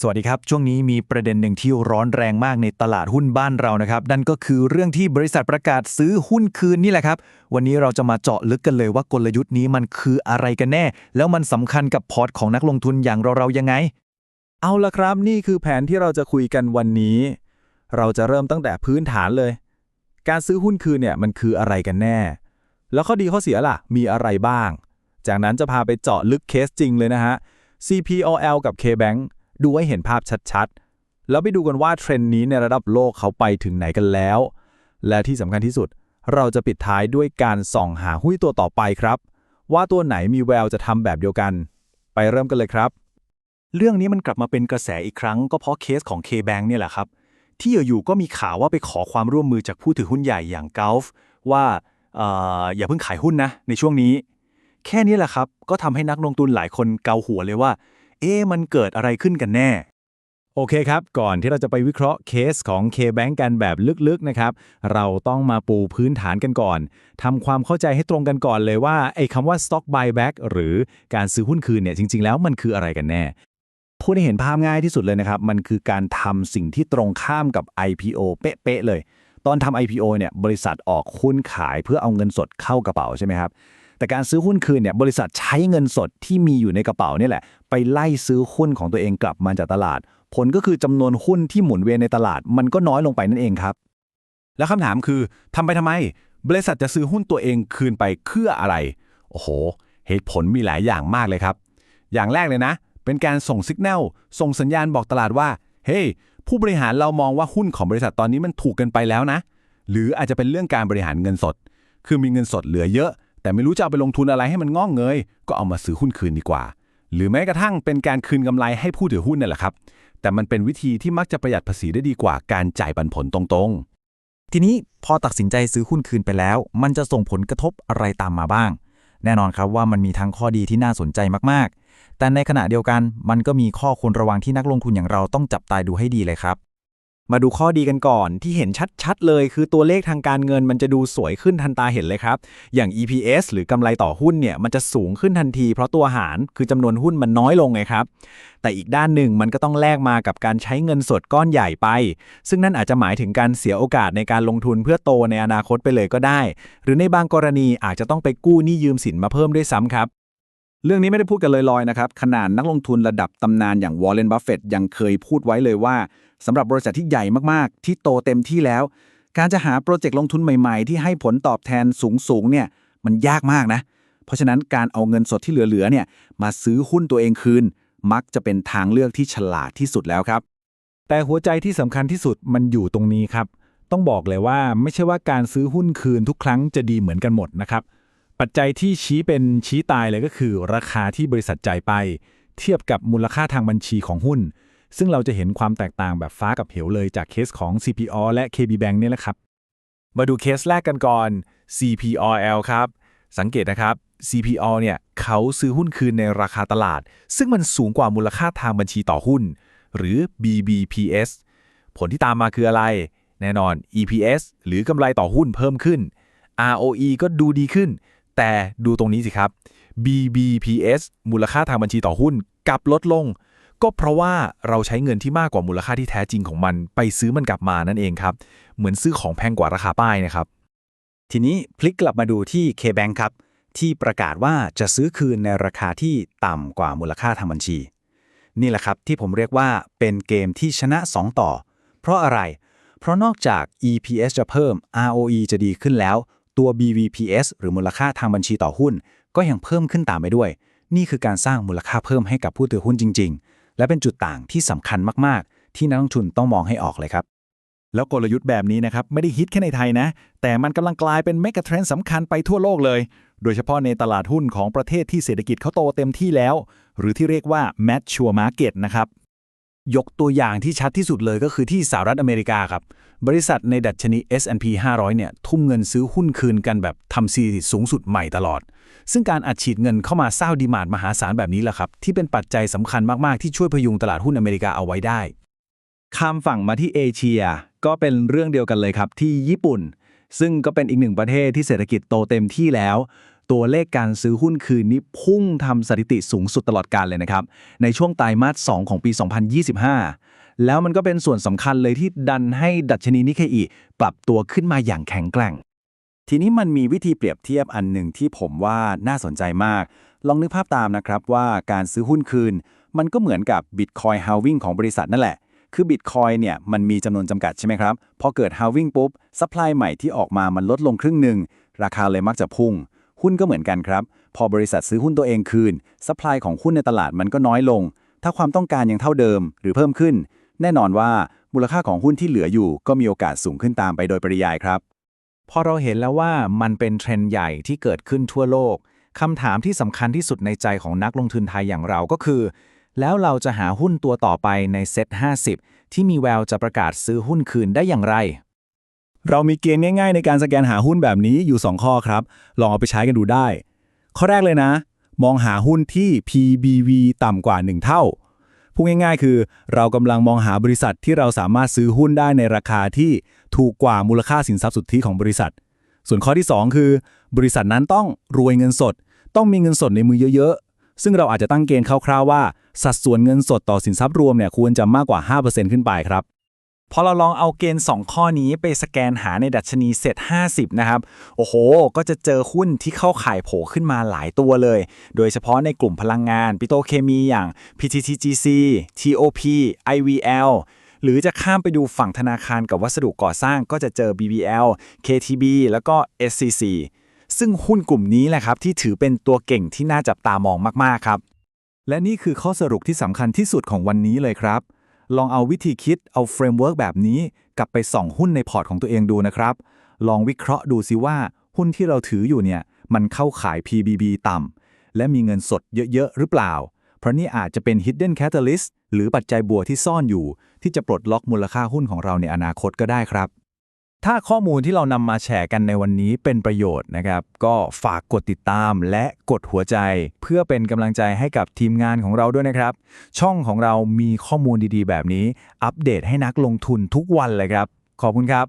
สวัสดีครับ ช่วงนี้มีประเด็นหนึ่งที่ร้อนแรงมากในตลาดหุ้นบ้านเรานะครับ นั่นก็คือเรื่องที่บริษัทประกาศซื้อหุ้นคืนนี่แหละครับ วันนี้เราจะมาเจาะลึกกันเลยว่ากลยุทธ์นี้มันคืออะไรกันแน่ แล้วมันสำคัญกับพอร์ตของนักลงทุนอย่างเราๆยังไง เอาละครับนี่คือแผนที่เราจะคุยกันวันนี้ เราจะเริ่มตั้งแต่พื้นฐานเลย การซื้อหุ้นคืนเนี่ยมันคืออะไรกันแน่ แล้วข้อดีข้อเสียล่ะ มีอะไรบ้าง จากนั้นจะพาไปเจาะลึกเคสจริงเลยนะฮะ CPOL กับ KBank ดูให้เห็นภาพชัดๆ แล้วไปดูกันว่าเทรนด์นี้ในระดับโลกเขาไปถึงไหนกันแล้ว และที่สำคัญที่สุด เราจะปิดท้ายด้วยการส่องหาหุ้นตัวต่อไปครับ ว่าตัวไหนมีแววจะทำแบบเดียวกัน ไปเริ่มกันเลยครับ เรื่องนี้มันกลับมาเป็นกระแสอีกครั้งก็เพราะเคสของ K-Bank เนี่ยแหละครับ ที่อยู่ๆก็มีข่าวว่าไปขอความร่วมมือจากผู้ถือหุ้นใหญ่อย่าง Gulf ว่าเอออย่าเพิ่งขายหุ้นนะในช่วงนี้ แค่นี้แหละครับ ก็ทำให้นักลงทุนหลายคนเกาหัวเลยว่า เอ๊ะมันเกิดอะไรขึ้นกันแน่ โอเคครับ ก่อนที่เราจะไปวิเคราะห์เคสของ K-Bank กันแบบลึกๆนะครับ เราต้องมาปูพื้นฐานกันก่อนทำความเข้าใจให้ตรงกันก่อนเลยว่าไอ้คำว่า stock buyback หรือการซื้อหุ้นคืนเนี่ยจริง ๆ แล้วมันคืออะไรกันแน่พูดให้เห็นภาพง่ายที่สุดเลยนะครับ มันคือการทำสิ่งที่ตรงข้ามกับ IPO เป๊ะๆเลย ตอนทำ IPO เนี่ยบริษัทออกหุ้นขายเพื่อเอาเงินสดเข้ากระเป๋าใช่ไหมครับ แต่การซื้อหุ้นคืนเนี่ยบริษัทใช้เงินสดที่มีอยู่ในกระเป๋านี่แหละ ไปไล่ซื้อหุ้นของตัวเองกลับมาจากตลาด ผลก็คือจำนวนหุ้นที่หมุนเวียนในตลาด มันก็น้อยลงไปนั่นเองครับ แล้วคำถามคือทำไปทำไม บริษัทจะซื้อหุ้นตัวเองคืนไปเพื่ออะไร โอ้โห เหตุผลมีหลายอย่างมากเลยครับ อย่างแรกเลยนะ เป็นการส่งสัญญาณส่งสัญญาณบอกตลาดว่า เฮ้ย ผู้บริหารเรามองว่าหุ้นของบริษัทตอนนี้มันถูกเกินไปแล้วนะ หรืออาจจะเป็นเรื่องการบริหารเงินสด คือมีเงินสดเหลือเยอะ แต่ไม่รู้จะเอาไปลงทุนอะไรให้มันงอกเงย ก็เอามาซื้อหุ้นคืนดีกว่า หรือแม้กระทั่งเป็นการคืนกำไรให้ผู้ถือหุ้นนั่นแหละครับ แต่มันเป็นวิธีที่มักจะประหยัดภาษีได้ดีกว่าการจ่ายปันผลตรงๆ ทีนี้พอตัดสินใจซื้อหุ้นคืนไปแล้ว มันจะส่งผลกระทบอะไรตามมาบ้าง แน่นอนครับว่ามันมีทั้งข้อดีที่น่าสนใจมากๆ แต่ในขณะเดียวกันมันก็มีข้อควรระวังที่นักลงทุนอย่างเราต้องจับตาดูให้ดีเลยครับ มาดูข้อดีกันก่อนที่เห็นชัด ๆ เลยคือตัวเลขทางการเงินมันจะดูสวยขึ้นทันตาเห็นเลยครับ อย่าง EPS หรือกำไรต่อหุ้นเนี่ยมันจะสูงขึ้นทันทีเพราะตัวหารคือจำนวนหุ้นมันน้อยลงไงครับ แต่อีกด้านหนึ่งมันก็ต้องแลกมากับการใช้เงินสดก้อนใหญ่ไป ซึ่งนั่นอาจจะหมายถึงการเสียโอกาสในการลงทุนเพื่อโตในอนาคตไปเลยก็ได้ หรือในบางกรณีอาจจะต้องไปกู้หนี้ยืมสินมาเพิ่มด้วยซ้ำครับ เรื่องนี้ไม่ได้พูดกันลอยๆนะครับ ขนาดนักลงทุนระดับตำนานอย่างวอลเลนบัฟเฟตยังเคยพูดไว้เลยว่าสำหรับบริษัทที่ใหญ่มากๆ ที่โตเต็มที่แล้ว การจะหาโปรเจกต์ลงทุนใหม่ๆ ที่ให้ผลตอบแทนสูงๆเนี่ยมันยากมากนะ เพราะฉะนั้นการเอาเงินสดที่เหลือๆเนี่ยมาซื้อหุ้นตัวเองคืน มักจะเป็นทางเลือกที่ฉลาดที่สุดแล้วครับ แต่หัวใจที่สำคัญที่สุดมันอยู่ตรงนี้ครับ ต้องบอกเลยว่าไม่ใช่ว่าการซื้อหุ้นคืนทุกครั้งจะดีเหมือนกันหมดนะครับ ปัจจัยที่ชี้เป็นชี้ตายเลยก็คือ ราคาที่บริษัทจ่ายไป เทียบกับมูลค่าทางบัญชีของหุ้น ซึ่งเราจะเห็นความแตกต่างแบบฟ้ากับเหวเลยจากเคสของ CPO และ KB Bank เนี่ยแหละครับ มาดูเคสแรกกันก่อน CPOL ครับ สังเกตนะครับ CPO เนี่ยเขาซื้อหุ้นคืนในราคาตลาด ซึ่งมันสูงกว่ามูลค่าทางบัญชีต่อหุ้น หรือ BBPS ผลที่ตามมาคืออะไร แน่นอน EPS หรือกำไรต่อหุ้นเพิ่มขึ้น ROE ก็ดูดีขึ้น แต่ดูตรงนี้สิครับ BBPS มูลค่าทางบัญชีต่อหุ้นกลับลดลง ก็เพราะว่าเราใช้เงินที่มากกว่ามูลค่าที่แท้จริงของมัน ไปซื้อมันกลับมานั่นเองครับ เหมือนซื้อของแพงกว่าราคาป้ายนะครับ ทีนี้พลิกกลับมาดูที่ KBank ครับ ที่ประกาศว่าจะซื้อคืนในราคาที่ต่ำกว่ามูลค่าทางบัญชี นี่แหละครับที่ผมเรียกว่าเป็นเกมที่ชนะ 2 ต่อ เพราะอะไร เพราะนอกจาก EPS จะเพิ่ม ROE จะดีขึ้นแล้ว ตัว BVPS หรือมูลค่าทางบัญชีต่อหุ้น ก็ยังเพิ่มขึ้นตามไปด้วย นี่คือการสร้างมูลค่าเพิ่มให้กับผู้ถือหุ้นจริง ๆ และเป็นจุดต่างที่สำคัญมากๆ ที่นักลงทุนต้องมองให้ออกเลยครับ แล้วกลยุทธ์แบบนี้นะครับไม่ได้ฮิตแค่ในไทยนะ แต่มันกำลังกลายเป็นเมกะเทรนด์สำคัญไปทั่วโลกเลย โดยเฉพาะในตลาดหุ้นของประเทศที่เศรษฐกิจเขาโตเต็มที่แล้ว หรือที่เรียกว่า mature market นะครับ ยกตัวอย่างที่ชัดที่สุดเลยก็คือที่สหรัฐอเมริกาครับ บริษัทในดัชนี S&P 500 เนี่ย ทุ่มเงินซื้อหุ้นคืนกันแบบทำซีรีส์สูงสุดใหม่ตลอด ซึ่งการอัดฉีดเงินเข้ามาสร้างดีมานด์มหาศาลแบบนี้แหละครับ ที่เป็นปัจจัยสำคัญมาก ๆ ที่ช่วยพยุงตลาดหุ้นอเมริกาเอาไว้ได้ข้ามฝั่งมาที่เอเชีย ก็เป็นเรื่องเดียวกันเลยครับที่ญี่ปุ่น ซึ่งก็เป็นอีกหนึ่งประเทศที่เศรษฐกิจโตเต็มที่แล้ว ตัวเลขการซื้อหุ้นคืนนี้พุ่งทำสถิติสูงสุดตลอดการเลยนะครับ ในช่วงไตรมาส 2 ของปี 2025 แล้วมันก็เป็นส่วนสำคัญเลยที่ดันให้ดัชนีนิเคอีปรับตัวขึ้นมาอย่างแข็งแกร่ง ทีนี้มันมีวิธีเปรียบเทียบอันหนึ่งที่ผมว่าน่าสนใจมาก ลองนึกภาพตามนะครับว่าการซื้อหุ้นคืน มันก็เหมือนกับ Bitcoin halving ของบริษัทนั่นแหละคือ Bitcoin เนี่ยมันมีจำนวนจำกัดใช่ไหมครับ พอเกิด halving ปุ๊บซัพพลายใหม่ที่ออกมามันลดลงครึ่งหนึ่ง ราคาเลยมักจะพุ่ง หุ้นก็เหมือนกันครับ พอบริษัทซื้อหุ้นตัวเองคืนซัพพลายของหุ้นในตลาดมันก็น้อยลง ถ้าความต้องการยังเท่าเดิมหรือเพิ่มขึ้น แน่นอนว่ามูลค่าของหุ้นที่เหลืออยู่ก็มีโอกาสสูงขึ้นตามไปโดยปริยายครับ พอเราเห็นแล้วว่ามันเป็นเทรนด์ใหญ่ที่เกิดขึ้นทั่วโลกคำถามที่สำคัญที่สุดในใจของนักลงทุนไทยอย่างเราก็คือ แล้วเราจะหาหุ้นตัวต่อไปในเซ็ต50 ที่มีแววจะประกาศซื้อหุ้นคืนได้อย่างไร เรามีเกณฑ์ง่ายๆ ในการสแกนหาหุ้นแบบนี้อยู่ 2 ข้อครับ ลองเอาไปใช้กันดูได้ ข้อแรกเลยนะ มองหาหุ้นที่ PBV ต่ำกว่า 1 เท่า พูดง่ายๆ คือ เรากำลังมองหาบริษัทที่เราสามารถซื้อหุ้นได้ในราคาที่ถูกกว่ามูลค่าสินทรัพย์สุทธิของบริษัท ส่วนข้อที่ 2 คือ บริษัทนั้นต้องรวยเงินสด ต้องมีเงินสดในมือเยอะๆ ซึ่งเราอาจจะตั้งเกณฑ์คร่าวๆว่า สัดส่วนเงินสดต่อสินทรัพย์รวมเนี่ยควรจะมากกว่า 5%ขึ้นไปครับ พอเราลองเอาเกณฑ์ 2 ข้อนี้ไปสแกนหาในดัชนีเซ็ต50 นะครับ โอ้โห ก็จะเจอหุ้นที่เข้าข่ายโผล่ขึ้นมาหลายตัวเลย โดยเฉพาะในกลุ่มพลังงาน ปิโตเคมีอย่าง PTTGC TOP IVL หรือจะข้ามไปดูฝั่งธนาคารกับวัสดุก่อสร้างก็จะเจอ BBL KTB แล้วก็ SCC ซึ่งหุ้นกลุ่มนี้แหละครับที่ถือเป็นตัวเก่งที่น่าจับตามองมาก ๆ ครับ และนี่คือข้อสรุปที่สำคัญที่สุดของวันนี้เลยครับ ลองเอาวิธีคิดเอาเฟรมเวิร์กแบบนี้ กลับไปส่องหุ้นในพอร์ตของตัวเองดูนะครับ ลองวิเคราะห์ดูสิว่าหุ้นที่เราถืออยู่เนี่ย มันเข้าขาย PBB ต่ำและมีเงินสดเยอะๆ หรือเปล่า เพราะนี่อาจจะเป็น hidden catalyst หรือปัจจัยบวกที่ซ่อนอยู่ ที่จะปลดล็อกมูลค่าหุ้นของเราในอนาคตก็ได้ครับ ถ้าข้อมูลที่เรานำมาแชร์กันในวันนี้เป็นประโยชน์นะครับ ก็ฝากกดติดตามและกดหัวใจ เพื่อเป็นกำลังใจให้กับทีมงานของเราด้วยนะครับ ช่องของเรามีข้อมูลดีๆ แบบนี้ อัปเดตให้นักลงทุนทุกวันเลยครับ ขอบคุณครับ